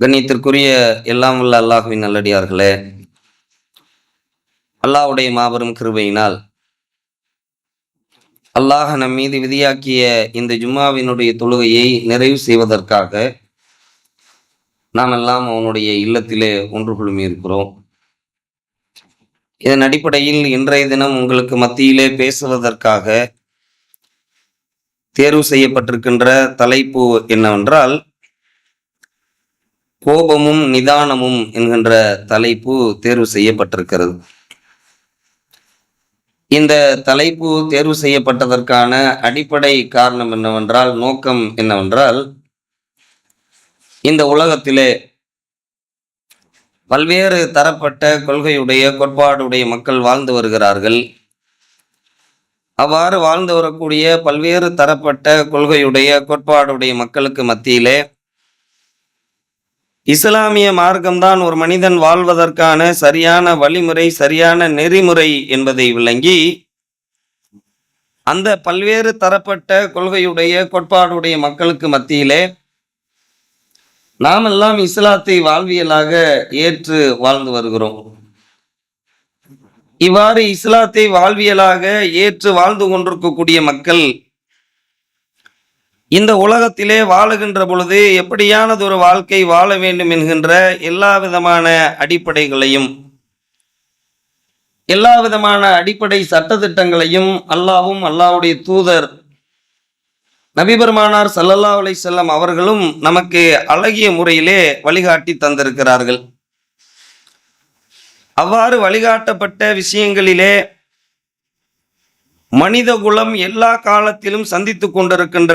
கண்ணியத்திற்குரிய எல்லாம் வல்ல அல்லாஹுவின் நல்லடியார்களே அல்லாஹுடைய மாபெரும் கிருபையினால் அல்லாஹ் நம் மீது விதியாக்கிய இந்த ஜும்மாவினுடைய தொழுகையை நிறைவு செய்வதற்காக நாம் எல்லாம் அவனுடைய இல்லத்திலே ஒன்று குழுமி இருக்கிறோம். இதன் அடிப்படையில் இன்றைய தினம் உங்களுக்கு மத்தியிலே பேசுவதற்காக தேர்வு செய்யப்பட்டிருக்கின்ற தலைப்பு என்னவென்றால் கோபமும் நிதானமும் என்கின்ற தலைப்பு தேர்வு செய்யப்பட்டிருக்கிறது. இந்த தலைப்பு தேர்வு செய்யப்பட்டதற்கான அடிப்படை காரணம் என்னவென்றால் நோக்கம் என்னவென்றால் இந்த உலகத்திலே பல்வேறு தரப்பட்ட கொள்கையுடைய கோட்பாடுடைய மக்கள் வாழ்ந்து வருகிறார்கள். அவ்வாறு வாழ்ந்து வரக்கூடிய பல்வேறு தரப்பட்ட கொள்கையுடைய கோட்பாடுடைய மக்களுக்கு மத்தியிலே இஸ்லாமிய மார்க்கம்தான் ஒரு மனிதன் வாழ்வதற்கான சரியான வழிமுறை சரியான நெறிமுறை என்பதை விளங்கி அந்த பல்வேறு தரப்பட்ட கொள்கையுடைய கோட்பாடுடைய மக்களுக்கு மத்தியிலே நாம் எல்லாம் இஸ்லாத்தை வாழ்வியலாக ஏற்று வாழ்ந்து வருகிறோம். இவ்வாறு இஸ்லாத்தை வாழ்வியலாக ஏற்று வாழ்ந்து கொண்டிருக்கக்கூடிய மக்கள் இந்த உலகத்திலே வாழுகின்ற பொழுது எப்படியானது ஒரு வாழ்க்கை வாழ வேண்டும் என்கின்ற எல்லா விதமான அடிப்படைகளையும் எல்லா விதமான அடிப்படை சட்டத்திட்டங்களையும் அல்லாவும் அல்லாவுடைய தூதர் நபிபெருமானார் சல்லல்லா அலை செல்லம் அவர்களும் நமக்கு அழகிய முறையிலே வழிகாட்டி தந்திருக்கிறார்கள். அவ்வாறு வழிகாட்டப்பட்ட விஷயங்களிலே மனித குலம் எல்லா காலத்திலும் சந்தித்து கொண்டிருக்கின்ற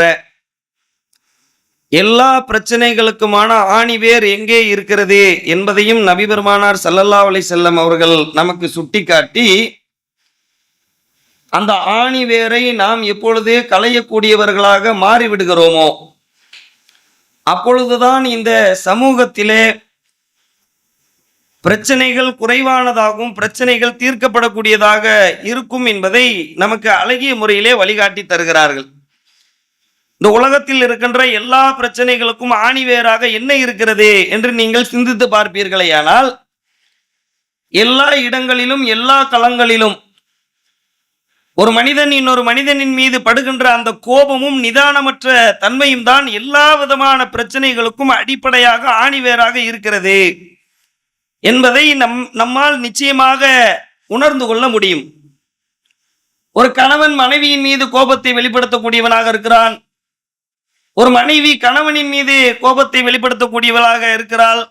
எல்லா பிரச்சனைகளுக்குமான ஆணிவேர் எங்கே இருக்கிறது என்பதையும் நபிபெருமானார் சல்லல்லா அலை செல்லம் அவர்கள் நமக்கு சுட்டிக்காட்டி அந்த ஆணி வேரை நாம் எப்பொழுது களையக்கூடியவர்களாக மாறிவிடுகிறோமோ அப்பொழுதுதான் இந்த சமூகத்திலே பிரச்சனைகள் குறைவானதாகவும் பிரச்சனைகள் தீர்க்கப்படக்கூடியதாக இருக்கும் என்பதை நமக்கு அழகிய முறையிலே வழிகாட்டி தருகிறார்கள். இந்த உலகத்தில் இருக்கின்ற எல்லா பிரச்சனைகளுக்கும் ஆணிவேராக என்ன இருக்கிறது என்று நீங்கள் சிந்தித்து பார்ப்பீர்களேயானால் எல்லா இடங்களிலும் எல்லா களங்களிலும் ஒரு மனிதன் இன்னொரு மனிதனின் மீது படுகின்ற அந்த கோபமும் நிதானமற்ற தன்மையும் தான் எல்லா விதமான பிரச்சனைகளுக்கும் அடிப்படையாக ஆணிவேராக இருக்கிறது என்பதை நம் நம்மால் நிச்சயமாக உணர்ந்து கொள்ள முடியும். ஒரு கணவன் மனைவியின் மீது கோபத்தை வெளிப்படுத்தக்கூடியவனாக இருக்கிறான். ஒரு மனைவி கணவனின் மீது கோபத்தை வெளிப்படுத்தக்கூடியவளாக இருக்கிறாள்.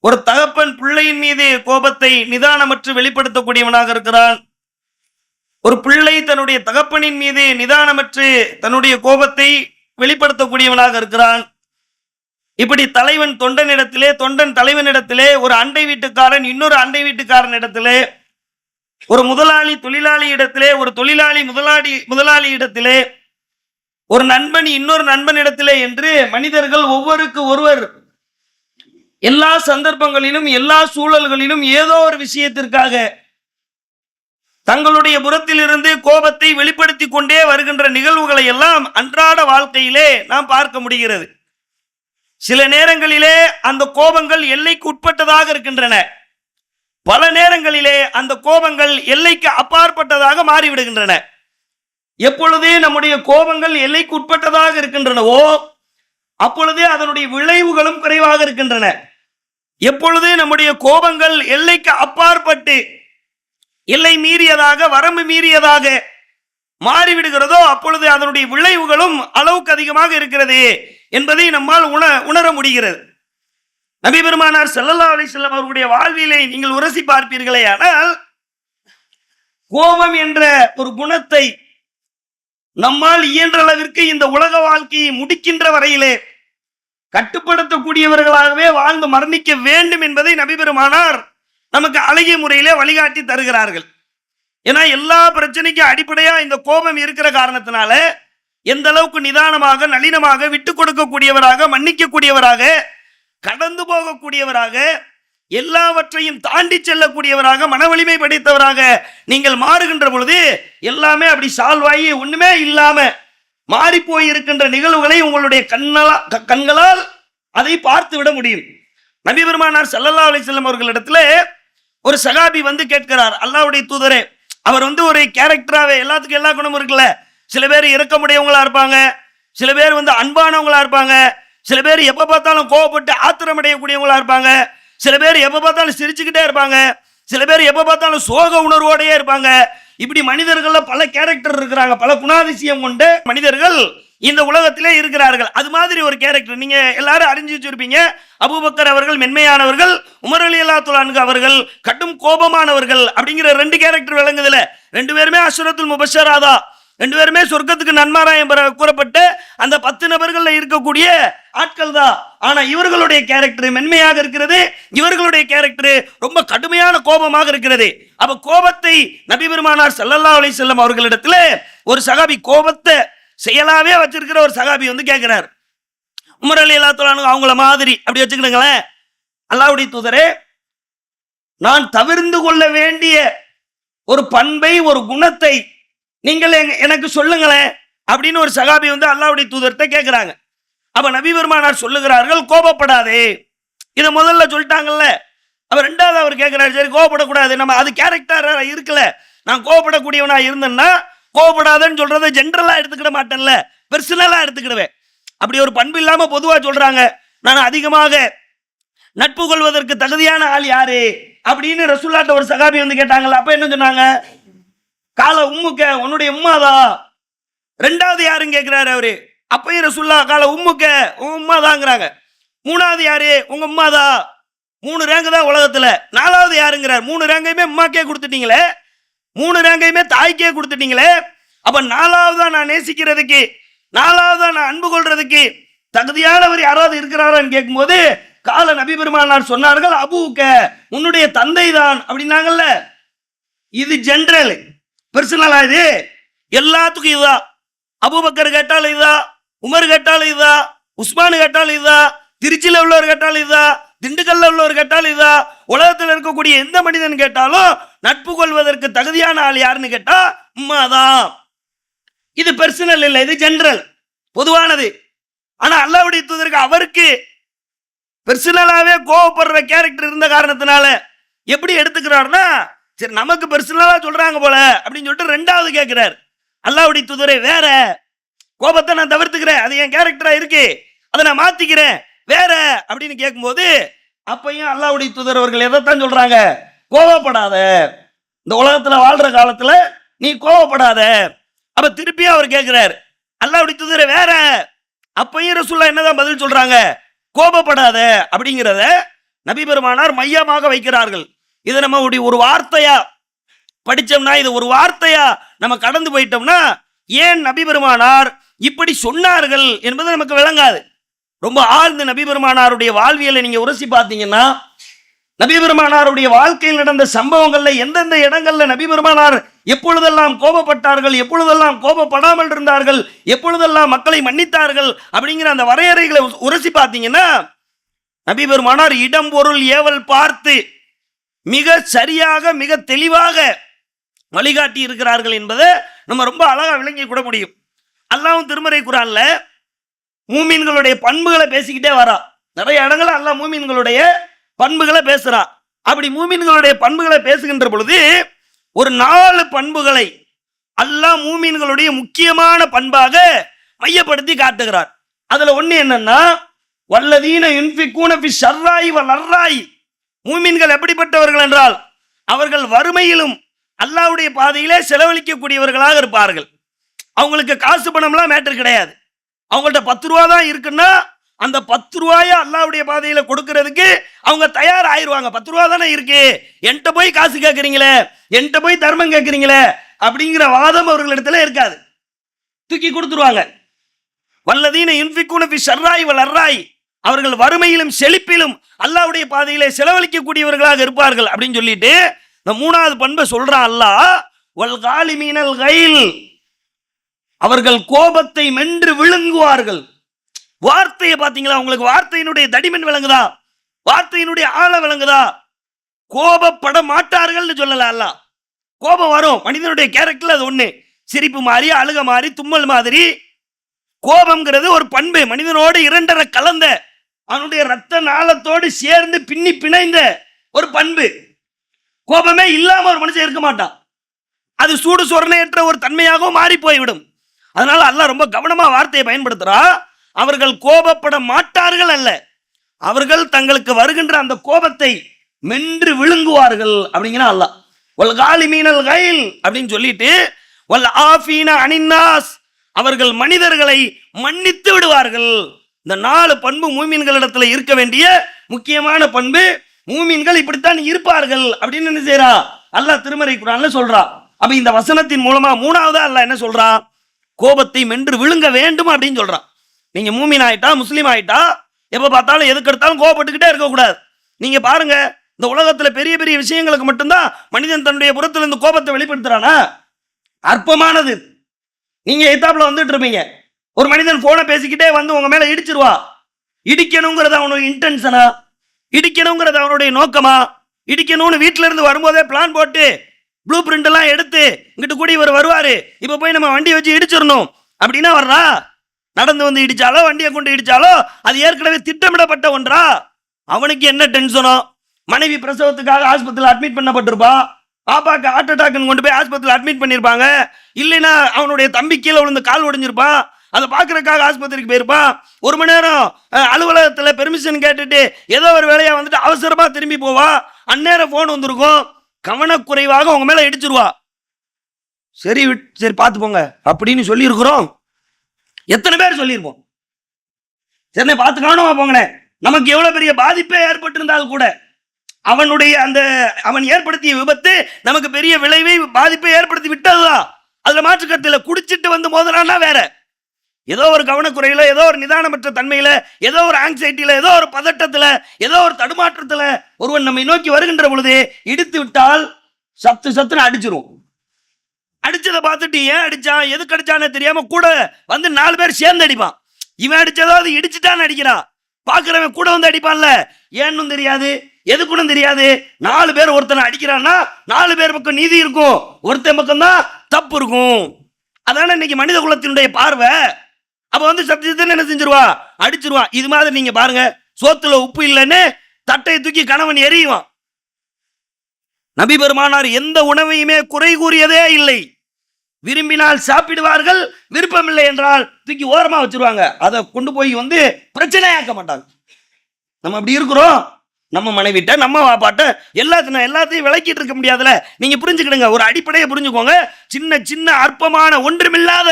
ஒரு தகப்பன் பிள்ளையின் மீது கோபத்தை நிதானமற்று வெளிப்படுத்தக்கூடியவனாக இருக்கிறான். ஒரு பிள்ளை தன்னுடைய தகப்பனின் மீது நிதானமற்று தன்னுடைய கோபத்தை வெளிப்படுத்தக்கூடியவனாக இருக்கிறான். இப்படி தலைவன் தொண்டனிடத்திலே தொண்டன் தலைவனிடத்திலே ஒரு அண்டை வீட்டுக்காரன் இன்னொரு அண்டை வீட்டுக்காரன் இடத்திலே ஒரு முதலாளி தொழிலாளி இடத்திலே ஒரு தொழிலாளி முதலாளி முதலாளி இடத்திலே ஒரு நண்பன் இன்னொரு நண்பனிடத்திலே என்று மனிதர்கள் ஒவ்வொருக்கு ஒருவர் எல்லா சந்தர்ப்பங்களிலும் எல்லா சூழல்களிலும் ஏதோ ஒரு விஷயத்திற்காக தங்களுடைய புறத்திலிருந்து கோபத்தை வெளிப்படுத்தி கொண்டே வருகின்ற நிகழ்வுகளை எல்லாம் அன்றாட வாழ்க்கையிலே நாம் பார்க்க முடிகிறது. சில நேரங்களிலே அந்த கோபங்கள் எல்லைக்கு உட்பட்டதாக இருக்கின்றன. பல நேரங்களிலே அந்த கோபங்கள் எல்லைக்கு அப்பாற்பட்டதாக மாறிவிடுகின்றன. எப்பொழுது நம்முடைய கோபங்கள் எல்லைக்கு உட்பட்டதாக இருக்கின்றனவோ அப்பொழுதே அதனுடைய விளைவுகளும் குறைவாக இருக்கின்றன. எப்பொழுது நம்முடைய கோபங்கள் எல்லைக்கு அப்பாற்பட்டு எல்லை மீறியதாக வரம்பு மீறியதாக மாறிவிடுகிறதோ அப்பொழுது அதனுடைய விளைவுகளும் அளவுக்கு அதிகமாக இருக்கிறது என்பதை நம்மால் உண உணர முடிகிறது. நபி பெருமானார் ஸல்லல்லாஹு அலைஹி அவர்களுடைய வாழ்விலை நீங்கள் உரசி பார்ப்பீர்களே ஆனால் கோபம் என்ற ஒரு குணத்தை நம்மால் இயன்ற அளவிற்கு இந்த உலக வாழ்க்கையை முடிக்கின்ற வரையிலே கட்டுப்படுத்தக்கூடியவர்களாகவே வாழ்ந்து மரணிக்க வேண்டும் என்பதை நபிபெருமானார் நமக்கு அழகிய முறையிலே வழிகாட்டி தருகிறார்கள். ஏன்னா எல்லா பிரச்சனைக்கும் அடிப்படையா இந்த கோபம் இருக்கிற காரணத்தினால எந்த அளவுக்கு நிதானமாக நளினமாக விட்டு கொடுக்கக்கூடியவராக மன்னிக்கக்கூடியவராக கடந்து போகக்கூடியவராக எல்லாவற்றையும் தாண்டி செல்லக்கூடியவராக மனவலிமை படைத்தவராக நீங்கள் மாறுகின்ற பொழுது எல்லாமே அப்படி சால்வாயி ஒண்ணுமே இல்லாம மாறி போய் இருக்கின்ற நிகழ்வுகளை உங்களுடைய கண்ணலா க- கண்களால் அதை பார்த்து விட முடியும். நபி பெருமானார் சல்லல்லா அலி செல்லம் அவர்களிடத்துல ஒரு சகாபி வந்து கேட்கிறார். அல்லாவுடைய தூதரே அவர் வந்து ஒரு கேரக்டராகவே எல்லாத்துக்கும் எல்லா குணமும் இருக்குல்ல. சில பேர் இறக்கமுடையவங்களா இருப்பாங்க சில பேர் வந்து அன்பானவங்களா இருப்பாங்க சில பேர் எப்போ பார்த்தாலும் கோவப்பட்டு ஆத்திரமடையக்கூடியவங்களா இருப்பாங்க. சில பேர் எப்ப பார்த்தாலும் சிரிச்சுக்கிட்டே இருப்பாங்க. சில பேர் எப்ப பார்த்தாலும் சோக உணர்வோடயே இருப்பாங்க. இப்படி மனிதர்களில் பல கேரக்டர் இருக்கிறாங்க. பல குணாதிசயம் கொண்ட மனிதர்கள் இந்த உலகத்திலே இருக்கிறார்கள். அது மாதிரி ஒரு கேரக்டர் நீங்க எல்லாரும் அறிஞ்சு வச்சிருப்பீங்க. அபுபக்கர் அவர்கள் மென்மையானவர்கள் உமர் அலி அல்லா அவர்கள் கட்டும் கோபமானவர்கள் அப்படிங்கிற ரெண்டு கேரக்டர் விளங்குதுல. ரெண்டு பேருமே அசுரத்துல் முபஷராதா. ரெண்டு பேருமே சொர்க்கத்துக்கு நன்மாராயம் பெற கூறப்பட்ட அந்த பத்து நபர்களில் இருக்கக்கூடிய ஆட்கள் தான் ஆனால் இவர்களுடைய கேரக்டர் மென்மையாக இருக்கிறது இவர்களுடைய கேரக்டர் ரொம்ப கடுமையான கோபமாக இருக்கிறது. அப்ப கோபத்தை நபி பெருமானார் ஸல்லல்லாஹு அலி செல்லம் அவர்களிடத்துல ஒரு சகாபி கோபத்தை செயலாவே வச்சிருக்கிற ஒரு சகாபி வந்து கேட்கிறார் உமர் அலி அல்லா அவங்கள மாதிரி அப்படி வச்சுக்கிடுங்களேன். அல்லாவுடைய தூதரே நான் தவிர்ந்து கொள்ள வேண்டிய ஒரு பண்பை ஒரு குணத்தை நீங்கள் எனக்கு சொல்லுங்களேன் அப்படின்னு ஒரு சகாபி வந்து அல்லாவுடைய தூதர்கிட்ட கேட்குறாங்க அப்ப நபி பெருமானார் சொல்லுகிறார்கள் கோபப்படாதே. இதை முதல்ல சொல்லிட்டாங்கல்ல. அவர் ரெண்டாவது அவர் கேட்கிறாரு சரி கோபப்படக்கூடாது. நம்ம அது கேரக்டர் இருக்கல. நான் கோபப்படக்கூடியவனா இருந்தேன்னா கோபப்படாதன்னு சொல்றதை ஜென்ரலா எடுத்துக்கிட மாட்டேன்ல. பெர்சனலா எடுத்துக்கிடுவேன். அப்படி ஒரு பண்பு இல்லாம பொதுவா சொல்றாங்க. நான் அதிகமாக நட்பு கொள்வதற்கு தகுதியான ஆள் யாரு? அப்படின்னு ரசுல்லாட்ட ஒரு சகாபி வந்து கேட்டாங்கல்ல. அப்ப என்ன சொன்னாங்க? கால உம்முக்க உன்னுடைய உம்மாதா? ரெண்டாவது யாருன்னு கேட்கிறாரு அவரு. அப்பயிர ரசூல்லா கால உம்முக்க உன் உம்மாதாங்கிறாங்க. மூணாவது யாரு? உங்க உம்மாதா? மூணு ரேங்கு தான் உலகத்துல. நாலாவது யாருங்கிறார்? மூணு ரேங்கையுமே உம்மாக்கே கொடுத்துட்டீங்களே. மூணு ரேங்கையுமே தாய்க்கே கொடுத்துட்டீங்களே. அப்ப நாலாவதா நான் நேசிக்கிறதுக்கு நாலாவதா நான் அன்பு கொள்றதுக்கு தகுதியானவர் யாராவது இருக்கிறாரான்னு கேட்கும்போது கால நபி பெருமானார் சொன்னார்கள் அபூக்க உன்னுடைய தந்தை தான் அப்படின்னாங்கல்ல. இது ஜென்ரல் பெர்சனலா இது? எல்லாத்துக்கும் இதுதான். அபூபக்கர் கேட்டாலும் இதுதான் உமர் கேட்டாலும் இதுதான் உஸ்மான் கேட்டாலும் இதுதான் திருச்சியில் உள்ளவர் கேட்டாலும் இதுதான் திண்டுக்கல்ல உள்ளவர் கேட்டாலும் இதா உலகத்தில் இருக்கக்கூடிய எந்த மனிதன் கேட்டாலும் நட்பு கொள்வதற்கு தகுதியான ஆள் யாருன்னு கேட்டா உம்மாதான். இது பெர்சனல் இல்லை இது ஜென்ரல் பொதுவானது. ஆனா அல்லாவுடைய தூதருக்கு அவருக்கு பெர்சனலாவே கோவப்படுற கேரக்டர் இருந்த காரணத்தினால எப்படி எடுத்துக்கிறாருன்னா சரி நமக்கு பர்சனலாக சொல்கிறாங்க போல அப்படின்னு சொல்லிட்டு ரெண்டாவது கேட்குறாரு அல்லாவுடைய துதரை வேற. கோபத்தை நான் தவிர்த்துக்கிறேன். அது என் கேரக்டராக இருக்கு. அதை நான் மாற்றிக்கிறேன் வேற. அப்படின்னு கேட்கும்போது அப்பையும் அல்லாவுடைய தூதர் அவர்கள் எதைத்தான் சொல்கிறாங்க கோவப்படாத இந்த உலகத்தில் வாழ்கிற காலத்தில் நீ கோவப்படாத அப்போ திருப்பியும் அவர் கேட்குறாரு அல்லாவுடைய தூதரே வேற. அப்பையும் ரசூல்லா என்னதான் பதில் சொல்கிறாங்க கோபப்படாத. அப்படிங்கிறத நபி பெருமானார் மையமாக வைக்கிறார்கள். இது நம்மளுடைய ஒரு வார்த்தையா? படித்தோம்னா இது ஒரு வார்த்தையா? நம்ம கடந்து போயிட்டோம்னா ஏன் நபிபெருமானார் இப்படி சொன்னார்கள் என்பது நமக்கு விளங்காது. ரொம்ப ஆழ்ந்த நபிபெருமானாருடைய வாழ்வியலை நீங்க உரசி பார்த்தீங்கன்னா நபிபெருமானாருடைய வாழ்க்கையில் நடந்த சம்பவங்கள்ல எந்தெந்த இடங்கள்ல நபிபெருமானார் எப்பொழுதெல்லாம் கோபப்பட்டார்கள் எப்பொழுதெல்லாம் கோபப்படாமல் இருந்தார்கள் எப்பொழுதெல்லாம் மக்களை மன்னித்தார்கள் அப்படிங்கிற அந்த வரையறைகளை உரசி பார்த்தீங்கன்னா நபிபெருமானார் இடம் பொருள் ஏவல் பார்த்து மிக சரியாக மிக தெளிவாக வழிகாட்டி இருக்கிறார்கள் என்பதை நம்ம ரொம்ப அழகாக விளங்கி கூட முடியும். அல்லாவும் திருமறை குரான்ல மூமீன்களுடைய பண்புகளை பேசிக்கிட்டே வரா. நிறைய இடங்கள்ல அல்லாஹ் மூமின்களுடைய பண்புகளை பேசுறா. அப்படி மூமின்களுடைய பண்புகளை பேசுகின்ற பொழுது ஒரு நாலு பண்புகளை அல்லாஹ் மூமீன்களுடைய முக்கியமான பண்பாக மையப்படுத்தி காட்டுகிறார். அதுல ஒண்ணு என்னன்னா வல்லதீன யுன்ஃபிக்கூன ஃபி ஷர்ராய் வ அர்ராய் மூமின்கள் எப்படிப்பட்டவர்கள் என்றால் அவர்கள் வறுமையிலும் அல்லாஹ்வுடைய பாதையிலே செலவழிக்கக்கூடியவர்களாக இருப்பார்கள். அவங்களுக்கு காசு பணம்லாம் மேட்டர் கிடையாது. அவங்கள்ட்ட பத்து ரூபா தான் இருக்குன்னா அந்த பத்து ரூபாயை அல்லாவுடைய பாதையில் கொடுக்கறதுக்கு அவங்க தயார் ஆயிடுவாங்க பத்து ரூபா தானே இருக்கு. என்கிட்ட போய் காசு கேட்குறீங்களே என்கிட்ட போய் தர்மம் கேட்குறீங்களே அப்படிங்கிற வாதம் அவர்களிடத்துல இருக்காது. தூக்கி கொடுத்துருவாங்க. வல்லதீன இன்ஃபிக்கூன ஷர்ராய் வளர்ராய் அவர்கள் வறுமையிலும் செழிப்பிலும் அல்லாவுடைய பாதையிலே செலவழிக்கக்கூடியவர்களாக இருப்பார்கள் அப்படின்னு சொல்லிட்டு இந்த மூணாவது பண்பை சொல்றான் அல்லாஹ் வல் காலிமீனல் கைல். அவர்கள் கோபத்தை மென்று விழுங்குவார்கள். வார்த்தையை பார்த்தீங்களா? உங்களுக்கு வார்த்தையினுடைய தடிமன் விளங்குதா? வார்த்தையினுடைய ஆழ விளங்குதா? கோபப்பட மாட்டார்கள்னு சொல்லல அல்லாஹ். கோபம் வரும். மனிதனுடைய கேரக்டர் அது ஒண்ணு. சிரிப்பு மாதிரி அழுக மாதிரி தும்மல் மாதிரி. கோபம்ங்கிறது ஒரு பண்பு. மனிதனோடு இரண்டரை கலந்த அவனுடைய ரத்த நாளத்தோடு சேர்ந்து பின்னி பிணைந்த ஒரு பண்பு. கோபமே இல்லாம ஒரு மனுஷன் இருக்க மாட்டான். அது சூடு சொரணையற்ற ஒரு தன்மையாகவும் மாறி போய்விடும். அதனால அல்லாஹ் ரொம்ப கவனமா வார்த்தையை பயன்படுத்துறா. அவர்கள் கோபப்பட மாட்டார்கள் அல்ல. அவர்கள் தங்களுக்கு வருகின்ற அந்த கோபத்தை மென்று விழுங்குவார்கள் அப்படிங்கிற அல்ல ஒல் காலிமீனல் கைல் அப்படின்னு சொல்லிட்டு ஒல் ஆஃபீன அனின்னாஸ் அவர்கள் மனிதர்களை மன்னித்து விடுவார்கள். இந்த நாலு பண்பு மூமின்களிடத்துல இருக்க வேண்டிய முக்கியமான பண்பு மூமின்கள் இப்படித்தான் இருப்பார்கள் அப்படின்னு என்ன செய்யறா அல்லாஹ் திருமறை குரான்ல சொல்றா. அப்ப இந்த வசனத்தின் மூலமா மூணாவதா அல்ல என்ன சொல்றா? கோபத்தை மென்று விழுங்க வேண்டும் அப்படின்னு சொல்றான் நீங்க மூமின் ஆயிட்டா முஸ்லீம் ஆயிட்டா எப்ப பார்த்தாலும் எதுக்கு எடுத்தாலும் கோவப்பட்டுக்கிட்டே இருக்கக்கூடாது. நீங்க பாருங்க இந்த உலகத்துல பெரிய பெரிய விஷயங்களுக்கு மட்டும்தான் மனிதன் தன்னுடைய புறத்துல இருந்து கோபத்தை வெளிப்படுத்துறானா? அற்பமானது. நீங்க எத்தாப்புல வந்துட்டு இருப்பீங்க. ஒரு மனிதன் போனை பேசிக்கிட்டே வந்து உங்க மேல இடிச்சிருவா? இடிக்கணுங்கிறது அவனுடைய இன்டென்ஷனா இடிக்கணுங்கிறது அவனுடைய நோக்கமா? இடிக்கணும்னு வீட்ல இருந்து வரும்போதே பிளான் போட்டு ப்ளூ பிரிண்ட் எல்லாம் எடுத்து இங்கிட்டு கூடி இவர் வருவாரு. இப்ப போய் நம்ம வண்டியை வச்சு இடிச்சிடணும். அப்படின்னா வர்றா? நடந்து வந்து இடிச்சாலோ வண்டியை கொண்டு இடிச்சாலோ அது ஏற்கனவே திட்டமிடப்பட்ட ஒன்றா? அவனுக்கு என்ன டென்ஷனோ மனைவி பிரசவத்துக்காக ஆஸ்பத்திரியில் அட்மிட் பண்ணப்பட்டிருப்பா? பாப்பாக்கு ஹார்ட் அட்டாக்னு கொண்டு போய் ஆஸ்பத்திரியில் அட்மிட் பண்ணியிருப்பாங்க இல்லைன்னா அவனுடைய தம்பி கீழே விழுந்து கால் உடைஞ்சிருப்பான் அதை பார்க்குறக்காக ஆஸ்பத்திரிக்கு போயிருப்பான் ஒரு மணி நேரம் அலுவலகத்தில் பெர்மிஷன் கேட்டுட்டு ஏதோ ஒரு வேலையாக வந்துட்டு அவசரமாக திரும்பி போவா. அந்நேரம் ஃபோன் வந்திருக்கும். கவனக்குறைவாக உங்கள் மேலே இடிச்சிருவா. சரி விட்- சரி பார்த்து போங்க. அப்படின்னு சொல்லியிருக்கிறோம். எத்தனை பேர் சொல்லியிருப்போம். சரிண்ணே பார்த்து கவனமா போங்கண்ணே. நமக்கு எவ்வளோ பெரிய பாதிப்பே ஏற்பட்டிருந்தாலும் கூட அவனுடைய அந்த அவன் ஏற்படுத்திய விபத்து நமக்கு பெரிய விளைவை பாதிப்பை ஏற்படுத்தி விட்டதுதான். மாற்று கருத்தில் குடிச்சிட்டு வந்து மோதலான்னா வேற. ஏதோ ஒரு கவனக்குறையில ஏதோ ஒரு நிதானமற்ற தன்மையில ஏதோ ஒரு ஆங்ஸைட்டியில ஏதோ ஒரு பதட்டத்துல ஏதோ ஒரு தடுமாற்றத்துல ஒருவன் நம்மை நோக்கி வருகின்ற பொழுது இடித்து விட்டால் சத்து சத்துன்னு அடிச்சிரும். அடிச்சதை பார்த்துட்டு ஏன் அடிச்சான் எதுக்கு அடிச்சானே தெரியாம கூட வந்து நாலு பேர் சேர்ந்து அடிப்பான். இவன் அடிச்சதோ அது இடிச்சுட்டான்னு அடிக்கிறான். பாக்குறவன் கூட வந்து அடிப்பான்ல. ஏன்னு தெரியாது எதுக்குன்னு தெரியாது. நாலு பேர் ஒருத்தனை அடிக்கிறான்னா நாலு பேர் பக்கம் நீதி இருக்கும். ஒருத்தன் பக்கம் தான் தப்பு இருக்கும். அதான இன்னைக்கு மனித குலத்தினுடைய பார்வை. அப்ப வந்து சத்தியத்தை என்ன செஞ்சிருவா? அடிச்சிருவா. இது மாதிரி நீங்க பாருங்க. சோத்துல உப்பு இல்லைன்னு தட்டையை தூக்கி கணவன் எரியுவான் நபி பெருமானார் எந்த உணவையுமே குறை கூறியதே இல்லை. விரும்பினால் சாப்பிடுவார்கள் விருப்பமில்லை என்றால் தூக்கி ஓரமா வச்சிருவாங்க. அதை கொண்டு போய் வந்து பிரச்சனையாக்க மாட்டாங்க. நம்ம அப்படி இருக்கிறோம். நம்ம மனைவிட்ட நம்ம வாப்பாட்ட எல்லாத்தையும் எல்லாத்தையும் விளக்கிட்டு இருக்க முடியாதுல நீங்க புரிஞ்சுக்கிடுங்க. ஒரு அடிப்படையை புரிஞ்சுக்கோங்க. சின்ன சின்ன அற்பமான ஒன்றுமில்லாத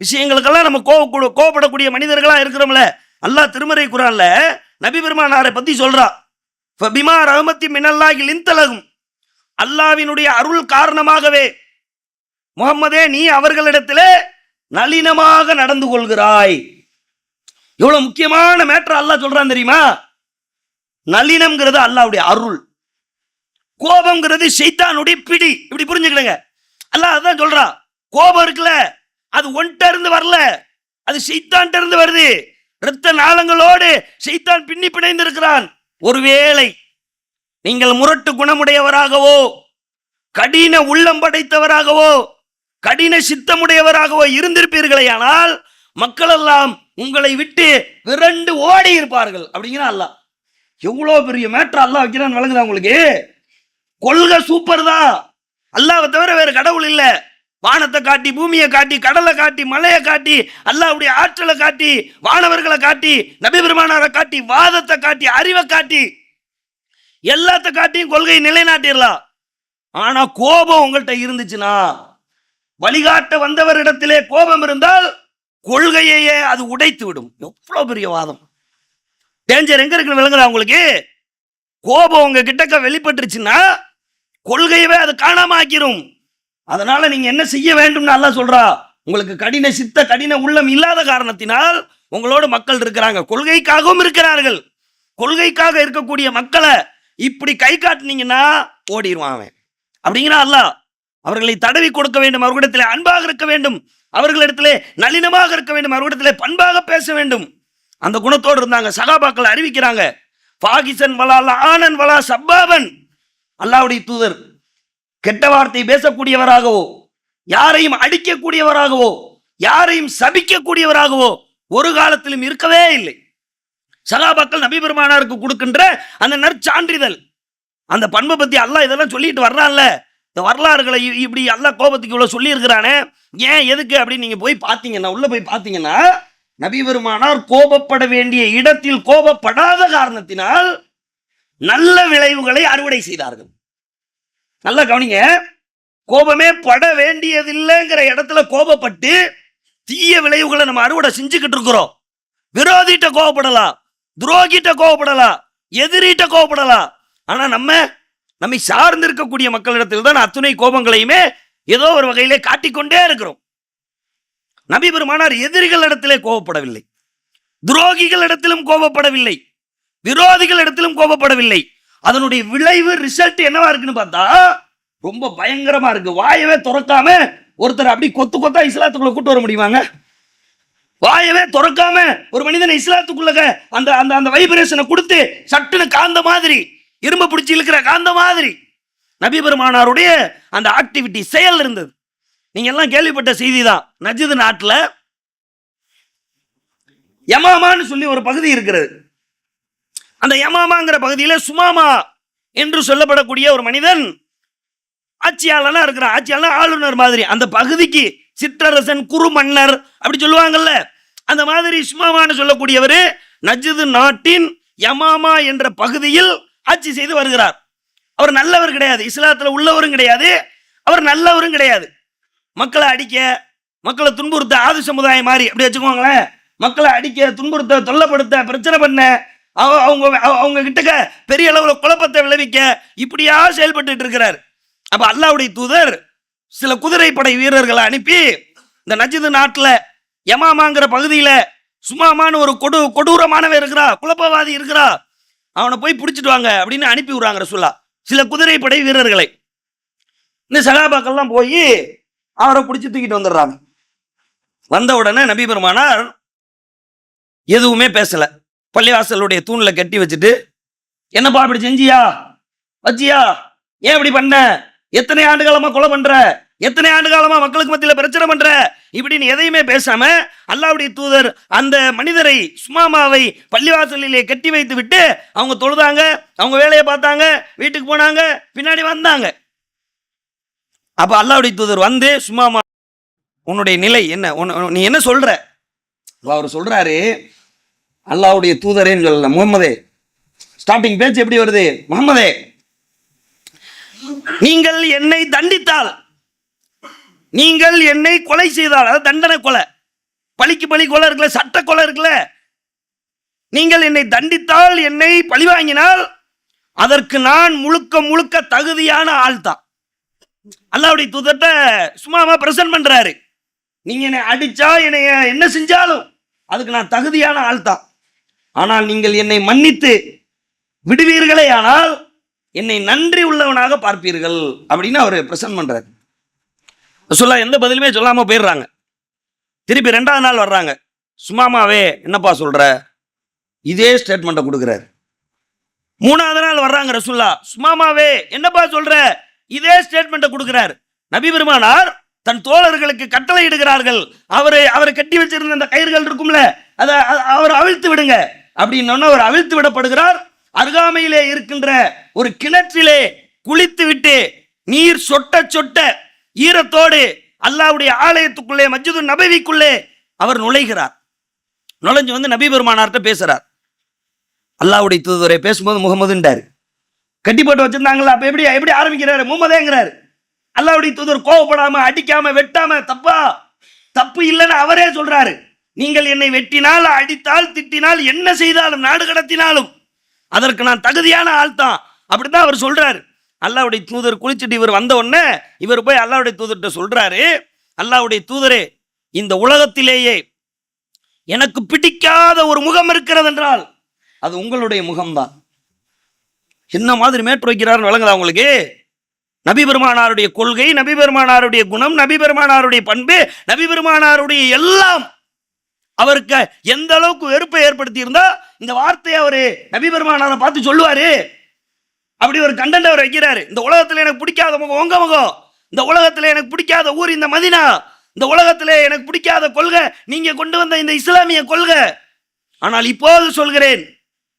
விஷயங்களுக்கெல்லாம் நம்ம கோவக்கூட கோவப்படக்கூடிய மனிதர்களாக இருக்கிறோம்ல. அல்லாஹ் திருமறை குரான்ல நபி பெருமானாரை பற்றி சொல்றா. பிமா ரஹமத்தி மினல்லாஹில் இன்தலகும் அல்லாவினுடைய அருள் காரணமாகவே முகம்மதே நீ அவர்களிடத்திலே நளினமாக நடந்து கொள்கிறாய். எவ்வளவு முக்கியமான மேட்ரு அல்லாஹ் சொல்றான் தெரியுமா? நளினம்ங்கிறது அல்லாஹ்வுடைய அருள். கோபம்ங்கிறது சைத்தானுடைய பிடி. இப்படி புரிஞ்சுக்கிடுங்க. அல்லாஹ் அதான் சொல்றான் கோபம் இருக்குல்ல. அது ஒன்ட்ட இருந்து வரல. அது ஷைத்தான்ட்ட இருந்து வருது. இரத்த நாளங்களோடு ஷைத்தான் பின்னி பிணைந்து இருக்கிறான் ஒருவேளை நீங்கள் முரட்டு குணமுடையவராகவோ கடின உள்ளம் படைத்தவராகவோ கடின சித்தமுடையவராகவோ இருந்திருப்பீர்களேயானால் மக்கள் எல்லாம் உங்களை விட்டு விரண்டு ஓடி இருப்பார்கள் அப்படிங்கிற அல்லாஹ். எவ்வளோ பெரிய மேட்ரு அல்லா வைக்கிறான்னு வழங்குதா உங்களுக்கு? கொள்கை சூப்பர் தான். அல்லாவை தவிர வேறு கடவுள் இல்லை. வானத்தை காட்டி பூமியை காட்டி கடலை காட்டி மலையை காட்டி அல்லாவுடைய ஆற்றலை காட்டி வானவர்களை காட்டி நபி பெருமானாரை காட்டி வாதத்தை காட்டி அறிவை காட்டி எல்லாத்த காட்டியும் கொள்கையை நிலைநாட்டிடலாம் ஆனா கோபம் உங்கள்கிட்ட இருந்துச்சுன்னா வழிகாட்ட வந்தவரிடத்திலே கோபம் இருந்தால் கொள்கையையே அது உடைத்து விடும். எவ்வளோ பெரிய வாதம். டேஞ்சர் எங்க இருக்கு விளங்குறா உங்களுக்கு? கோபம் உங்க கிட்டக்க வெளிப்பட்டுருச்சுன்னா கொள்கையவே அது காணாம ஆக்கிரும். அதனால நீங்க என்ன செய்ய வேண்டும்னு அல்லா சொல்றா? உங்களுக்கு கடின சித்த கடின உள்ளம் இல்லாத காரணத்தினால் உங்களோட மக்கள் இருக்கிறாங்க. கொள்கைக்காகவும் இருக்கிறார்கள். கொள்கைக்காக இருக்கக்கூடிய மக்களை இப்படி கை காட்டினீங்கன்னா ஓடிடுவான் அவன். அப்படிங்கிறா அல்லாஹ். அவர்களை தடவி கொடுக்க வேண்டும் அவர்களிடத்தில் அன்பாக இருக்க வேண்டும். அவர்களிடத்திலே நளினமாக இருக்க வேண்டும் அவர்களிடத்திலே பண்பாக பேச வேண்டும். அந்த குணத்தோடு இருந்தாங்க சகாபாக்கள் அறிவிக்கிறாங்க. பாகிசன் வலா ஆனன் வலா சப்பாவன் அல்லாவுடைய தூதர் கெட்ட வார்த்தை பேசக்கூடியவராகவோ யாரையும் அடிக்கக்கூடியவராகவோ யாரையும் சபிக்கக்கூடியவராகவோ ஒரு காலத்திலும் இருக்கவே இல்லை. சகாபாக்கள் நபி பெருமானாருக்கு கொடுக்கின்ற அந்த நற்சான்றிதழ் அந்த பண்பை பத்தி அல்லா இதெல்லாம் சொல்லிட்டு வர்றான்ல. இந்த வரலாறுகளை இ- இப்படி அல்லா கோபத்துக்கு இவ்வளோ சொல்லியிருக்கிறானே. ஏன் எதுக்கு அப்படின்னு நீங்கள் போய் பார்த்தீங்கன்னா உள்ளே போய் பார்த்தீங்கன்னா நபி பெருமானார் கோபப்பட வேண்டிய இடத்தில் கோபப்படாத காரணத்தினால் நல்ல விளைவுகளை அறுவடை செய்தார்கள். நல்லா கவனிங்க. கோபமே பட வேண்டியதில்லைங்கிற இடத்துல கோபப்பட்டு தீய விளைவுகளை நம்ம அறுவடை செஞ்சுக்கிட்டு இருக்கிறோம். விரோதிட்ட கோவப்படலாம் துரோகிட்ட கோவப்படலாம் எதிரிட்ட கோவப்படலாம் ஆனால் நம்ம நம்மை சார்ந்து இருக்கக்கூடிய மக்களிடத்தில் தான் அத்துணை கோபங்களையுமே ஏதோ ஒரு வகையிலே காட்டிக்கொண்டே இருக்கிறோம். நபி பெருமானார் எதிரிகளிடத்திலே கோபப்படவில்லை. துரோகிகளிடத்திலும் கோபப்படவில்லை. விரோதிகளிடத்திலும் கோபப்படவில்லை. அதனுடைய விளைவு ரிசல்ட் என்னவா இருக்குன்னு பார்த்தா ரொம்ப பயங்கரமா இருக்கு. வாயவே துறக்காம ஒருத்தர் அப்படி கொத்து கொத்தா இஸ்லாத்துக்குள்ள கூட்டு வர முடியுமாங்க? வாயவே துறக்காம ஒரு மனிதனை இஸ்லாத்துக்குள்ள அந்த அந்த அந்த வைப்ரேஷனை கொடுத்து சட்டுன்னு காந்த மாதிரி இரும்பு பிடிச்சி இழுக்கிற காந்த மாதிரி நபிபெருமானாருடைய அந்த ஆக்டிவிட்டி செயல் இருந்தது. நீங்க எல்லாம் கேள்விப்பட்ட செய்தி தான் நஜிது நாட்டில் யமாமான்னு சொல்லி ஒரு பகுதி இருக்கிறது. அந்த யமாமாங்கிற பகுதியில் சுமாமா என்று சொல்லப்படக்கூடிய ஒரு மனிதன் ஆட்சியாளனா இருக்கிறான். ஆட்சியாளர் ஆளுநர் மாதிரி. அந்த பகுதிக்கு சிற்றரசன் குரு மன்னர் அப்படி சொல்லுவாங்கல்ல. அந்த மாதிரி சுமாமான்னு சொல்லக்கூடியவர் நஜது நாட்டின் யமாமா என்ற பகுதியில் ஆட்சி செய்து வருகிறார். அவர் நல்லவர் கிடையாது. இஸ்லாத்தில் உள்ளவரும் கிடையாது. அவர் நல்லவரும் கிடையாது. மக்களை அடிக்க மக்களை துன்புறுத்த ஆதி சமுதாயம் மாதிரி அப்படி வச்சுக்கோங்களேன். மக்களை அடிக்க துன்புறுத்த தொல்லப்படுத்த பிரச்சனை பண்ண அவங்க அவங்க கிட்டக்க பெரிய அளவில் குழப்பத்தை விளைவிக்க இப்படியா செயல்பட்டுட்டு இருக்கிறார். அப்ப அல்லாவுடைய தூதர் சில குதிரைப்படை வீரர்களை அனுப்பி இந்த நஜிது நாட்டில் யமாமாங்கிற பகுதியில் சுமாமான்னு ஒரு கொடு கொடூரமானவன் இருக்கிறா குழப்பவாதி இருக்கிறா. அவனை போய் பிடிச்சிட்டு வாங்க அப்படின்னு அனுப்பி விடுறாங்க ரசுல்லா சில குதிரைப்படை வீரர்களை. இந்த சகாபாக்கள்லாம் போய் அவரை பிடிச்சி தூக்கிட்டு வந்துடுறாங்க. வந்த உடனே நபி பெருமானார் எதுவுமே பேசலை. பள்ளிவாசலுடைய தூணில் கட்டி வச்சுட்டு என்னப்பா இப்படி செஞ்சியா? வச்சியா? ஏன் இப்படி பண்ண? எத்தனை ஆண்டு காலமா கொலை பண்ற? எத்தனை ஆண்டு காலமா மக்களுக்கு மத்தியில் பிரச்சனை பண்ற? இப்படின்னு எதையுமே பேசாம அல்லாவுடைய தூதர் அந்த மனிதரை சுமாமாவை பள்ளிவாசலிலே கட்டி வைத்து விட்டு அவங்க தொழுதாங்க அவங்க வேலையை பார்த்தாங்க வீட்டுக்கு போனாங்க பின்னாடி வந்தாங்க. அப்ப அல்லாவுடைய தூதர் வந்து சும்மாமா உன்னுடைய நிலை என்ன? நீ என்ன சொல்ற? அவர் சொல்றாரு அல்லாவுடைய தூதரேன்னு சொல்லல முகமதே ஸ்டார்டிங் பேச்சு எப்படி வருது? முகமதே நீங்கள் என்னை தண்டித்தால் நீங்கள் என்னை கொலை செய்தால் அதாவது தண்டனை கொலை பழிக்கு பழி கொலை இருக்குல்ல சட்ட கொலை இருக்குல்ல நீங்கள் என்னை தண்டித்தால் என்னை பழிவாங்கினால் அதற்கு நான் முழுக்க முழுக்க தகுதியான ஆள் தான் அல்லாவுடைய தூதர்கிட்ட சும்மா பிரசன்ட் பண்றாரு. நீங்க என்னை அடிச்சா என்னைய என்ன செஞ்சாலும் அதுக்கு நான் தகுதியான ஆள் தான் ஆனால் நீங்கள் என்னை மன்னித்து விடுவீர்களே ஆனால் என்னை நன்றி உள்ளவனாக பார்ப்பீர்கள் அப்படின்னு அவர் பிரசன்ட் பண்ணுறாரு சொல்ல எந்த பதிலுமே சொல்லாமல் போயிடுறாங்க. திருப்பி ரெண்டாவது நாள் வர்றாங்க. சும்மாமாவே என்னப்பா சொல்கிற இதே ஸ்டேட்மெண்ட்டை கொடுக்குறாரு. மூணாவது நாள் வர்றாங்க ரசுல்லா சும்மாமாவே என்னப்பா சொல்ற? இதே ஸ்டேட்மெண்ட்டை கொடுக்குறாரு. நபி பெருமானார் தன் தோழர்களுக்கு கட்டளை இடுகிறார்கள். அவரை அவரை கட்டி வச்சிருந்த அந்த கயிறுகள் இருக்கும்ல அதை அவரை அவர் அவிழ்த்து விடுங்க. அப்படின்னு அவர் அவிழ்த்து விடப்படுகிறார். அருகாமையிலே இருக்கின்ற ஒரு கிணற்றிலே குளித்து விட்டு நீர் சொட்ட சொட்ட ஈரத்தோடு அல்லாவுடைய ஆலயத்துக்குள்ளே மஸ்ஜிது நபவிக்குள்ளே அவர் நுழைகிறார். நுழைஞ்சு வந்து நபி பெருமானார்கிட்ட பேசுறார். அல்லாவுடைய தூதுவரை பேசும்போது முகமதுன்றாரு. கட்டி போட்டு வச்சிருந்தாங்களா? அப்ப எப்படி எப்படி ஆரம்பிக்கிறாரு? முகமதேங்கிறாரு. அல்லாவுடைய தூதர் கோவப்படாம அடிக்காம வெட்டாம தப்பா தப்பு இல்லைன்னு அவரே சொல்றாரு. நீங்கள் என்னை வெட்டினால் அடித்தால் திட்டினால் என்ன செய்தாலும் நாடு கடத்தினாலும் அதற்கு நான் தகுதியான ஆள் தான். அப்படித்தான் அவர் சொல்றாரு. அல்லாவுடைய தூதர் குளிச்சுட்டு இவர் வந்த உடனே இவர் போய் அல்லாவுடைய தூதர்கிட்ட சொல்றாரு அல்லாவுடைய தூதரே இந்த உலகத்திலேயே எனக்கு பிடிக்காத ஒரு முகம் இருக்கிறது என்றால் அது உங்களுடைய முகம்தான். என்ன மாதிரி மேற்று வைக்கிறாருன்னு வழங்குதா உங்களுக்கு? நபிபெருமானாருடைய கொள்கை நபிபெருமானாருடைய குணம் நபிபெருமானாருடைய பண்பு நபிபெருமானாருடைய எல்லாம் அவருக்கு எந்த அளவுக்கு வெறுப்பை ஏற்படுத்தி இருந்தா இந்த வார்த்தையை அவரு நபிபெருமானாரை பார்த்து சொல்லுவாரு. அப்படி ஒரு கண்டென்ட் அவர் வைக்கிறாரு. இந்த உலகத்துல எனக்கு பிடிக்காத முகம் உங்க முகம். இந்த உலகத்துல எனக்கு பிடிக்காத ஊர் இந்த மதினா. இந்த உலகத்துல எனக்கு பிடிக்காத கொள்கை. நீங்க கொண்டு வந்த இந்த இஸ்லாமிய கொள்கை. ஆனால் இப்போது சொல்கிறேன்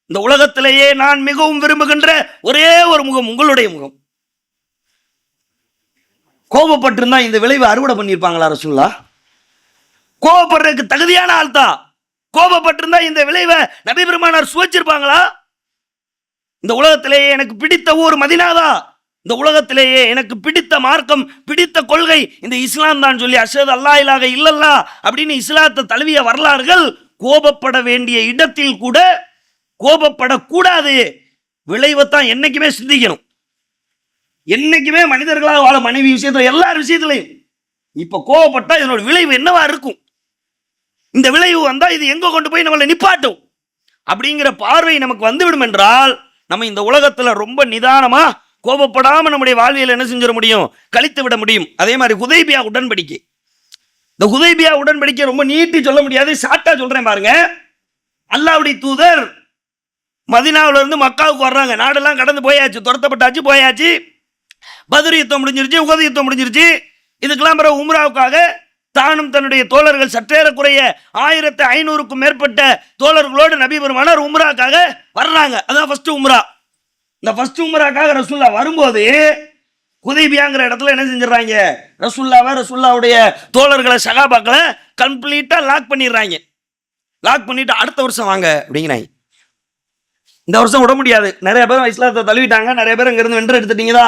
இந்த உலகத்திலேயே நான் மிகவும் விரும்புகின்ற ஒரே ஒரு முகம் உங்களுடைய முகம். கோபப்பட்டிருந்தா இந்த விளைவை அறுவடை பண்ணியிருப்பாங்களா ரசூல்லா கோபப்படுறதுக்கு தகுதியான ஆள் தான் கோபப்பட்டிருந்தா இந்த விளைவை நபி பெருமானார் சுவைச்சிருப்பாங்களா? இந்த உலகத்திலேயே எனக்கு பிடித்த ஊர் மதினாதா? இந்த உலகத்திலேயே எனக்கு பிடித்த மார்க்கம் பிடித்த கொள்கை இந்த இஸ்லாம் தான் சொல்லி அஷத் அல்லா இலாக இல்லல்லா அப்படின்னு இஸ்லாத்தை தழுவிய வரலாறுகள் கோபப்பட வேண்டிய இடத்தில் கூட கோபப்படக்கூடாது. விளைவைத்தான் என்னைக்குமே சிந்திக்கணும். என்னைக்குமே மனிதர்களாக வாழ மனைவி விஷயத்துல எல்லார் விஷயத்திலையும். இப்போ கோபப்பட்டால் இதனோட விளைவு என்னவா இருக்கும்? இந்த விளைவு வந்தால் இது எங்கே கொண்டு போய் நம்மளை நிப்பாட்டும். அப்படிங்கிற பார்வை நமக்கு வந்துவிடும் என்றால் நம்ம இந்த உலகத்தில் ரொம்ப நிதானமாக கோபப்படாமல் நம்முடைய வாழ்வியல் என்ன செஞ்சிட முடியும்? கழித்து விட முடியும். அதே மாதிரி குதைபியா உடன்படிக்கை. இந்த குதைபியா உடன்படிக்கை ரொம்ப நீட்டி சொல்ல முடியாது ஷார்ட்டாக சொல்கிறேன் பாருங்க. அல்லாவுடைய தூதர் மதினாவிலேருந்து மக்காவுக்கு வர்றாங்க. நாடெல்லாம் கடந்து போயாச்சு துரத்தப்பட்டாச்சு போயாச்சு. பத்ர் யுத்தம் முடிஞ்சிருச்சு உகது யுத்தம் முடிஞ்சிருச்சு. இதுக்கெல்லாம் பிறகு உம்ராவுக்காக தானும் தன்னுடைய தோழர்கள் சற்றேறக்குறைய ஆயிரத்து ஐநூறுக்கும் மேற்பட்ட தோழர்களோடு நபி பெருமானார் உம்ராக்காக வர்றாங்க. அதான் ஃபர்ஸ்ட் உம்ரா. இந்த ஃபர்ஸ்ட் உம்ராக்காக ரசுல்லா வரும்போது குதைபியாங்கிற இடத்துல என்ன செஞ்சிடறாங்க? ரசுல்லாவை ரசுல்லாவுடைய தோழர்களை சகாபாக்களை கம்ப்ளீட்டாக லாக் பண்ணிடுறாங்க. லாக் பண்ணிட்டு அடுத்த வருஷம் வாங்க அப்படிங்கிறாங்க. இந்த வருஷம் விட முடியாது. நிறைய பேர் இஸ்லாத்தை தழுவிட்டாங்க. நிறைய பேர் இங்கிருந்து வென்று எடுத்துட்டீங்கதா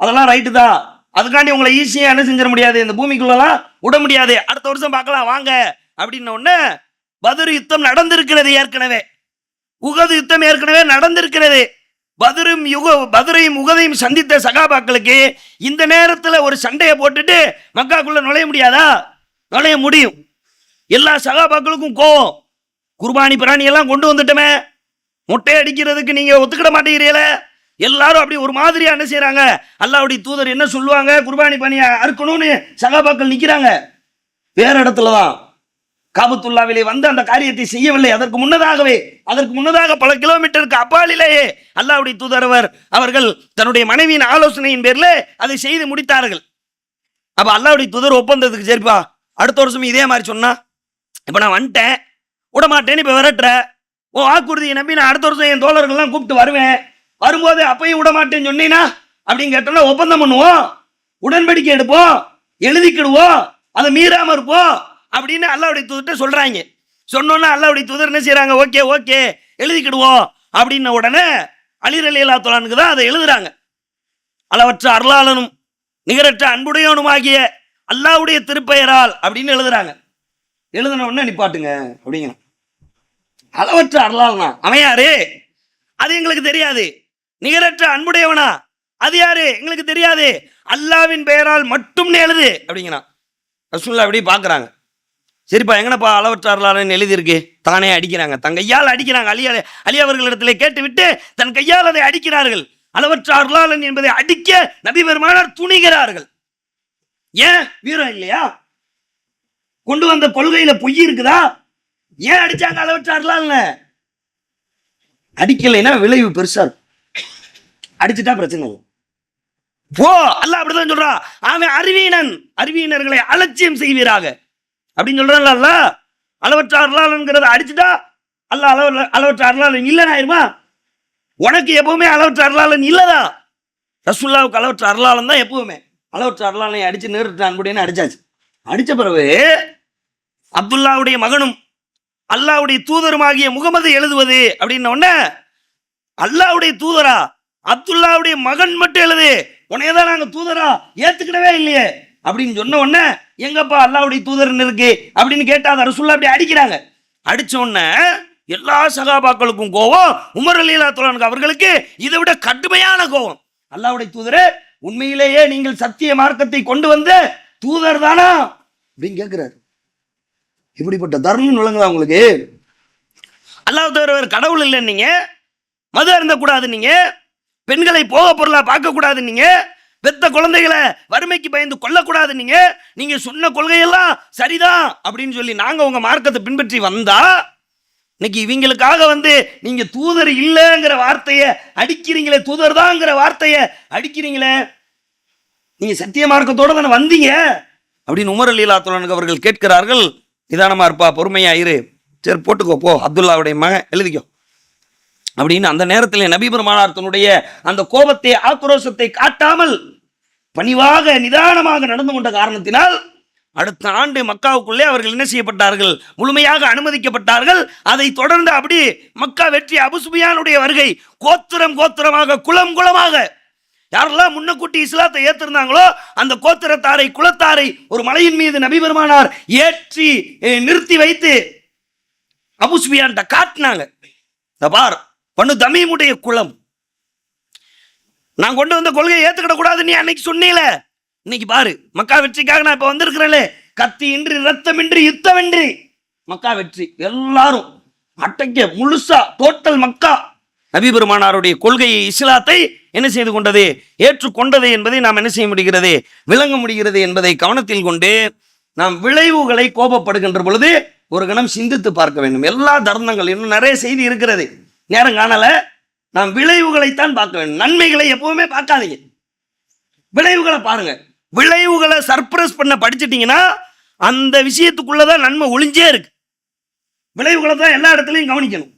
அதெல்லாம் ரைட்டு தான். அதுக்காண்டி உங்களை ஈஸியாக என்ன செஞ்சிட முடியாது? இந்த பூமிக்குள்ளலாம் விட முடியாது. அடுத்த வருஷம் பார்க்கலாம். வாங்க. அப்படின்ன உடனே பதுரு யுத்தம் நடந்திருக்கிறது ஏற்கனவே. உகது யுத்தம் ஏற்கனவே நடந்திருக்கிறது. பதுரும் யுக பதுரையும் உகதையும் சந்தித்த சகாபாக்களுக்கு இந்த நேரத்தில் ஒரு சண்டையை போட்டுட்டு மக்காக்குள்ள நுழைய முடியாதா? நுழைய முடியும். எல்லா சகாபாக்களுக்கும் கோவம். குர்பானி பிராணி எல்லாம் கொண்டு வந்துட்டோமே. முட்டை அடிக்கிறதுக்கு நீங்கள் ஒத்துக்கிட மாட்டேங்கிறீங்களே. எல்லாரும் அப்படி ஒரு மாதிரியா என்ன செய்யறாங்க அல்லாவுடைய தூதர் என்ன சொல்லுவாங்க? குர்பானி பணியை அறுக்கணும்னு சகாபாக்கள் நிக்கிறாங்க. வேற இடத்துல தான் காபத்துல்லாவிலே வந்து அந்த காரியத்தை செய்யவில்லை. அதற்கு முன்னதாகவே அதற்கு முன்னதாக பல கிலோமீட்டருக்கு அப்பாலிலேயே அல்லாவுடைய தூதரவர் அவர்கள் தன்னுடைய மனைவியின் ஆலோசனையின் பேர்ல அதை செய்து முடித்தார்கள். அப்ப அல்லாவுடைய தூதர் ஒப்பந்தத்துக்கு சரிப்பா அடுத்த வருஷம் இதே மாதிரி சொன்னா இப்ப நான் வந்துட்டேன் விட மாட்டேன்னு இப்ப விரட்டுற. ஓ வாக்குறுதியை நம்பி நான் அடுத்த வருஷம் என் தோழர்கள்லாம் கூப்பிட்டு வருவேன். வரும்போது அப்பையும் விட மாட்டேன்னு சொன்னீங்கன்னா அப்படின்னு கேட்டோம்னா ஒப்பந்தம் பண்ணுவோம். உடன்படிக்கை எடுப்போம். எழுதிக்கிடுவோம். அதை மீறாம இருப்போம். அப்படின்னு அல்லாவுடைய தூதர்கிட்ட சொல்றாங்க. சொன்னோன்னா அல்லாவுடைய தூதர் என்ன செய்யறாங்க ஓகே ஓகே எழுதிக்கிடுவோம். அப்படின்ன உடனே அலிர் அலி அல்லா தான் அதை எழுதுறாங்க. அளவற்ற அருளாளனும் நிகரற்ற அன்புடையவனுமாகிய அல்லாவுடைய திருப்பெயரால் அப்படின்னு எழுதுறாங்க. எழுதின உடனே நிப்பாட்டுங்க அப்படிங்கிற. அளவற்ற அருளாளனா? அவன் யாரு அது எங்களுக்கு தெரியாது. நிகரற்ற அன்புடையவனா? அது யாரு? எங்களுக்கு தெரியாது. அல்லாவின் பெயரால் மட்டும் எழுது. அப்படிங்கிறான். ரசூல்லா அப்படி பார்க்குறாங்க. சரிப்பா எங்கனப்பா அளவற்ற எழுதியிருக்கு? தானே அடிக்கிறாங்க. தன் கையால் அடிக்கிறாங்க. அலி அலி அவர்களிடத்திலே கேட்டுவிட்டு தன் கையால் அதை அடிக்கிறார்கள். அளவற்ற அருளாளன் என்பதை அடிக்க நபி பெருமானார் துணிகிறார்கள். ஏன்? வீரம் இல்லையா? கொண்டு வந்த கொள்கையில பொய் இருக்குதா? ஏன் அடிச்சாங்க அளவற்ற அருளாளன அடிக்கலைன்னா விளைவு பெருசா இருக்கும். அடிச்சுட்டா பிரச்சனை போ அல்லாஹ் அப்படிதான் சொல்றான் அவன் அறிவீனன் அறிவியினர்களை அலட்சியம் செய்வீராக. அப்படின்னு சொல்றான்ல அளவற்ற அருளாளன்கிறத அடிச்சுட்டா அல்லாஹ் அளவ அளவற்ற அருளாளன் இல்லைனா ஆயிருமா உனக்கு எப்பவுமே அளவற்ற அருளாளன் இல்லதா? ரசுல்லாவுக்கு அளவற்ற அருளாளன் தான் எப்பவுமே. அளவற்ற அருளாளனை அடிச்சு நேரிட்டான் அப்படின்னு அடிச்சாச்சு. அடித்த பிறகு அப்துல்லாவுடைய மகனும் அல்லாவுடைய தூதருமாகிய முகமது எழுதுவது அப்படின்ன உடனே அல்லாவுடைய தூதரா அப்துல்லாவுடைய மகன் மட்டும் எழுது. உன்னைய தான் நாங்கள் தூதரா ஏத்துக்கிடவே இல்லையே. அப்படின்னு சொன்ன உடனே எங்கப்பா அல்லாவுடைய தூதர்னு இருக்கு? அப்படின்னு கேட்டால் அந்த ரசுல்லா அப்படி அடிக்கிறாங்க. அடித்த உடனே எல்லா சகாபாக்களுக்கும் கோவம் உமர் அலீலா துலானுக்கு அவர்களுக்கு இதை விட கடுமையான கோவம் அல்லாவுடைய தூதரே உண்மையிலேயே நீங்கள் சத்திய மார்க்கத்தை கொண்டு வந்த தூதர் தானா? அப்படின்னு கேட்கிறாரு இப்படிப்பட்ட தர்மம் விளங்குதா உங்களுக்கு? அல்லாஹ் தவிர கடவுள் இல்லை நீங்க மது அருந்தக்கூடாது நீங்க பெண்களை போக பொருளா பார்க்க கூடாது நீங்க. பெத்த குழந்தைகளை வறுமைக்கு பயந்து கொல்லக்கூடாது நீங்க. நீங்க சொன்ன கொள்கையெல்லாம் சரிதான் அப்படின்னு சொல்லி நாங்க உங்க மார்க்கத்தை பின்பற்றி வந்தா இன்னைக்கு இவங்களுக்காக வந்து நீங்க தூதர் இல்லைங்கிற வார்த்தையை அடிக்கிறீங்களே தூதர் தாங்கிற வார்த்தையை அடிக்கிறீங்களே. நீங்க சத்திய மார்க்கத்தோட தானே வந்தீங்க அப்படின்னு உமர் லீலா தோழனுக்கு அவர்கள் கேட்கிறார்கள். நிதானமா இருப்பா பொறுமையா இரு. சரி போட்டுக்கோ போ. அப்துல்லாவுடைய மகன் எழுதிக்கோ. அப்படின்னு அந்த நேரத்தில் நபி தன்னுடைய அந்த கோபத்தை ஆக்ரோஷத்தை காட்டாமல் பணிவாக நிதானமாக நடந்து கொண்ட காரணத்தினால் அடுத்த ஆண்டு மக்காவுக்குள்ளே அவர்கள் என்ன செய்யப்பட்டார்கள்? முழுமையாக அனுமதிக்கப்பட்டார்கள். அதை தொடர்ந்து அப்படி மக்கா வெற்றி அபுசுபியானுடைய வருகை கோத்திரம் கோத்திரமாக குலம் குலமாக யாரெல்லாம் முன்னக்கூட்டி இஸ்லாத்தை ஏத்திருந்தாங்களோ அந்த கோத்திரத்தாரை குலத்தாரை ஒரு மலையின் மீது நபிபெருமானார் ஏற்றி நிறுத்தி வைத்து அபுசுபியான்ட்ட காட்டினாங்க. இந்த பார் பண்ணு தமீமுடைய குலம் நான் கொண்டு வந்த கொள்கையை ஏத்துக்கிட கூடாது நீ அன்னைக்கு சொன்னீல. இன்னைக்கு பாரு மக்கா வெற்றிக்காக நான் இப்ப வந்திருக்கிறேன்ல. கத்தி இன்றி ரத்தமின்றி யுத்தமின்றி. மக்கா வெற்றி. எல்லாரும் அட்டைக்க முழுசா டோட்டல் மக்கா. நபி பெருமானாருடைய கொள்கையை இஸ்லாத்தை என்ன செய்து கொண்டது? ஏற்றுக்கொண்டது என்பதை நாம் என்ன செய்ய முடிகிறது? விளங்க முடிகிறது என்பதை கவனத்தில் கொண்டு நாம் விளைவுகளை கோபப்படுகின்ற பொழுது ஒரு கணம் சிந்தித்து பார்க்க வேண்டும். எல்லா தருணங்கள் இன்னும் நிறைய செய்தி இருக்கிறது. நேரம் காணலை. நாம் விளைவுகளைத்தான் பார்க்க வேண்டும். நன்மைகளை எப்பவுமே பார்க்காதீங்க. விளைவுகளை பாருங்க. விளைவுகளை சர்ப்ரைஸ் பண்ண படிச்சிட்டிங்கன்னா அந்த விஷயத்துக்குள்ளதான் நன்மை ஒளிஞ்சே இருக்கு. விளைவுகளை தான் எல்லா இடத்துலையும் கவனிக்கணும்.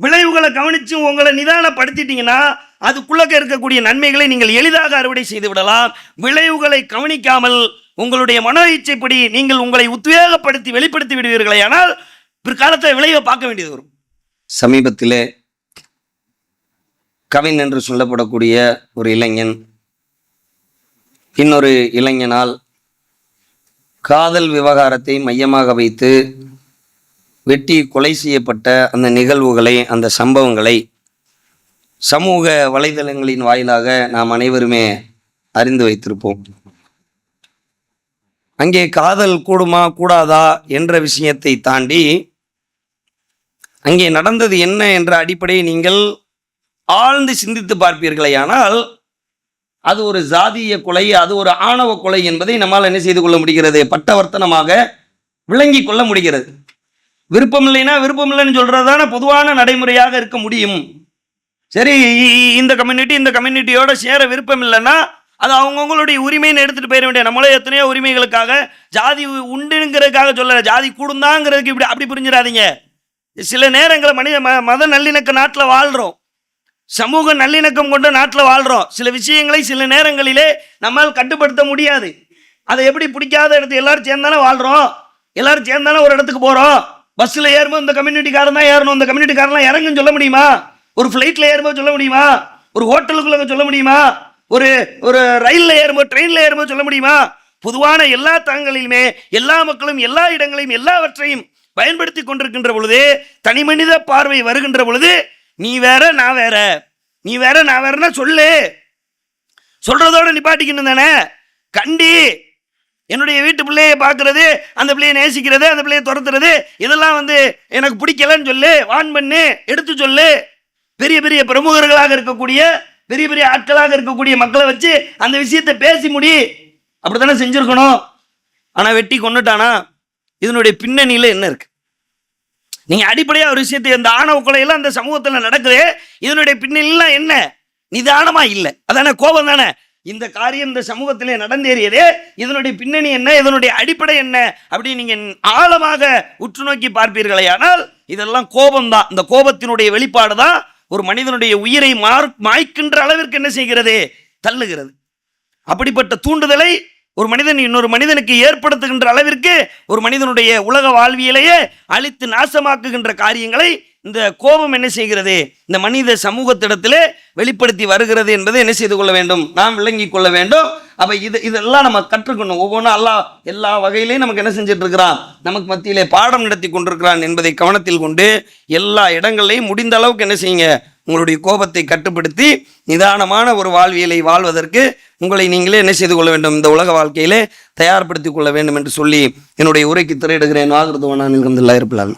விளைவுகளை கவனித்து உங்களை நிதானப்படுத்திட்டீங்கன்னா அதுக்குள்ளக்க இருக்கக்கூடிய நன்மைகளை நீங்கள் எளிதாக அறுவடை செய்து விடலாம். விளைவுகளை கவனிக்காமல் உங்களுடைய மன இச்சைப்படி நீங்கள் உங்களை உத்வேகப்படுத்தி வெளிப்படுத்தி விடுவீர்களே ஆனால் பிற்காலத்தில் விளைவை பார்க்க வேண்டியது வரும். சமீபத்திலே கவின் என்று சொல்லப்படக்கூடிய ஒரு இளைஞன் இன்னொரு இளைஞனால் காதல் விவகாரத்தை மையமாக வைத்து வெட்டி கொலை செய்யப்பட்ட அந்த நிகழ்வுகளை அந்த சம்பவங்களை சமூக வலைதளங்களின் வாயிலாக நாம் அனைவருமே அறிந்து வைத்திருப்போம். அங்கே காதல் கூடுமா கூடாதா என்ற விஷயத்தை தாண்டி அங்கே நடந்தது என்ன என்ற அடிப்படையை நீங்கள் ஆழ்ந்து சிந்தித்து பார்ப்பீர்களேயானால் அது ஒரு ஜாதிய கொலை அது ஒரு ஆணவ கொலை என்பதை நம்மால் என்ன செய்து கொள்ள முடிகிறது? பட்டவர்த்தனமாக விளங்கி கொள்ள முடிகிறது. விருப்பம் இல்லைன்னா விருப்பம் இல்லைன்னு சொல்றதுதானே பொதுவான நடைமுறையாக இருக்க முடியும். சரி இ- இந்த கம்யூனிட்டி இந்த கம்யூனிட்டியோட சேர விருப்பம் இல்லைன்னா அது அவங்கவுங்களுடைய உரிமைன்னு எடுத்துகிட்டு போயிட வேண்டிய நம்மளே எத்தனையோ உரிமைகளுக்காக ஜாதி உ- உண்டுங்கிறதுக்காக சொல்லலை ஜாதி கூடுந்தாங்கிறதுக்கு இப்படி அப்படி புரிஞ்சிடாதீங்க. சில நேரங்களில் மனித ம மத நல்லிணக்க நாட்டில் வாழ்கிறோம் சமூக நல்லிணக்கம் கொண்ட நாட்டில் வாழ்கிறோம் சில விஷயங்களை சில நேரங்களிலே நம்மால் கட்டுப்படுத்த முடியாது. அதை எப்படி பிடிக்காத இடத்து எல்லாரும் சேர்ந்தானே வாழ்கிறோம் எல்லாரும் சேர்ந்தானே ஒரு இடத்துக்கு போகிறோம் பஸ்ஸில் ஏறும்போது இந்த கம்யூனிட்டிக்காரன் தான் ஏறணும். இந்த கம்யூனிட்டிக்காரன்லாம் இறங்குன்னு சொல்ல முடியுமா? ஒரு ஃப்ளைட்டில் ஏறும்போது சொல்ல முடியுமா? ஒரு ஹோட்டலுக்குள்ள சொல்ல முடியுமா? ஒரு ஒரு ரயிலில் ஏறும்போது ட்ரெயினில் ஏறும்போது சொல்ல முடியுமா? பொதுவான எல்லா தளங்களிலுமே எல்லா மக்களும் எல்லா இடங்களையும் எல்லாவற்றையும் பயன்படுத்தி கொண்டிருக்கின்ற பொழுது தனி மனித பார்வை வருகின்ற பொழுது நீ வேற நான் வேற. நீ வேற நான் வேறன்னா சொல்லு. சொல்றதோட நிப்பாட்டிக்கணும் தானே. கண்டி. என்னுடைய வீட்டு பிள்ளையை பார்க்கறது அந்த பிள்ளையை நேசிக்கிறது அந்த பிள்ளையை துரத்துறது இதெல்லாம் வந்து எனக்கு பிடிக்கலன்னு சொல்லு. வான் பண்ணு. எடுத்து சொல்லு. பெரிய பெரிய பிரமுகர்களாக இருக்கக்கூடிய பெரிய பெரிய ஆட்களாக இருக்கக்கூடிய மக்களை வச்சு அந்த விஷயத்தை பேசி முடி. அப்படித்தானே செஞ்சுருக்கணும். ஆனால் வெட்டி கொண்டுட்டானா இதனுடைய பின்னணியில் என்ன இருக்கு? நீங்க அடிப்படையா ஒரு விஷயத்தை இந்த ஆணவ கொலையெல்லாம் அந்த சமூகத்தில் நடக்குது இதனுடைய பின்னணிலாம் என்ன? நிதானமா இல்லை. அதானே கோபம் தானே? இந்த காரியம் இந்த சமூகத்திலே நடந்தேறியது இதனுடைய பின்னணி என்ன? இதனுடைய அடிப்படை என்ன? அப்படின்னு நீங்கள் ஆழமாக உற்று நோக்கி பார்ப்பீர்களே ஆனால் இதெல்லாம் கோபம்தான் இந்த கோபத்தினுடைய வெளிப்பாடு தான் ஒரு மனிதனுடைய உயிரை மார் மாய்க்கின்ற அளவிற்கு என்ன செய்கிறது? தள்ளுகிறது. அப்படிப்பட்ட தூண்டுதலை ஒரு மனிதன் இன்னொரு மனிதனுக்கு ஏற்படுத்துகின்ற அளவிற்கு ஒரு மனிதனுடைய உலக வாழ்வியலையே அழித்து நாசமாக்குகின்ற காரியங்களை இந்த கோபம் என்ன செய்கிறது? இந்த மனித சமூகத்திடத்திலே வெளிப்படுத்தி வருகிறது என்பதை என்ன செய்து கொள்ள வேண்டும்? நாம் விளங்கி கொள்ள வேண்டும். அப்ப இது இதெல்லாம் நம்ம கற்றுக்கணும். ஒவ்வொன்றும் அல்லாஹ் எல்லா வகையிலையும் நமக்கு என்ன செஞ்சுட்டு இருக்கிறான் நமக்கு மத்தியிலே பாடம் நடத்தி கொண்டிருக்கிறான் என்பதை கவனத்தில் கொண்டு எல்லா இடங்களையும் முடிந்த அளவுக்கு என்ன செய்யுங்க? உங்களுடைய கோபத்தை கட்டுப்படுத்தி நிதானமான ஒரு வாழ்வியலை வாழ்வதற்கு உங்களை நீங்களே என்ன செய்து கொள்ள வேண்டும்? இந்த உலக வாழ்க்கையிலே தயார்படுத்திக் கொள்ள வேண்டும் என்று சொல்லி என்னுடைய உரைக்கு திரையிடுகிறேன். ஆகிருதுவனான் இருப்பிலான்